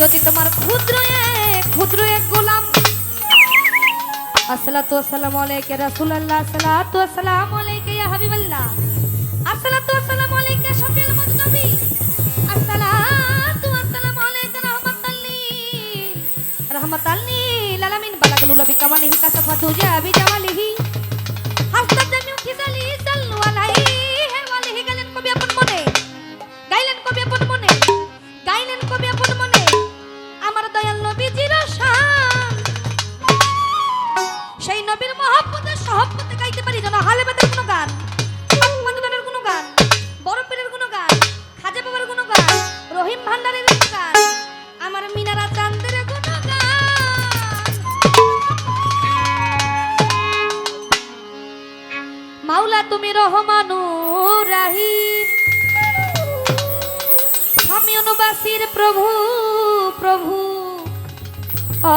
যদি তোমার ক্ষুদ্র ক্ষুদ্র এক গোলাম। আসসালাতু তো আলাইকা রাসূলুল্লাহ, আসসালাতু আল্লাহ আলাইকা তো আসসালাম আসসালাতু আসসালামু আলাইকা শাফিউল মুজনবী আসসালাতু আমি আলাইকা রাহমাতাল লিল রাহমাতাল লিল আলামিন। বালাগুলু লবি কামালিহি কাসাফাতু জাবি জামালিহি।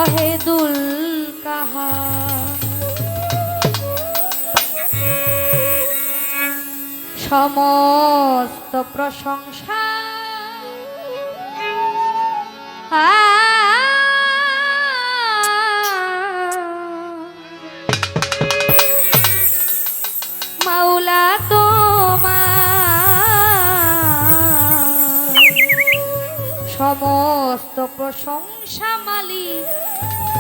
শাহেদুল কাহা সমস্ত প্রশংসা মাওলা তোমার। সমস্ত প্রশংসা মালিক Woo!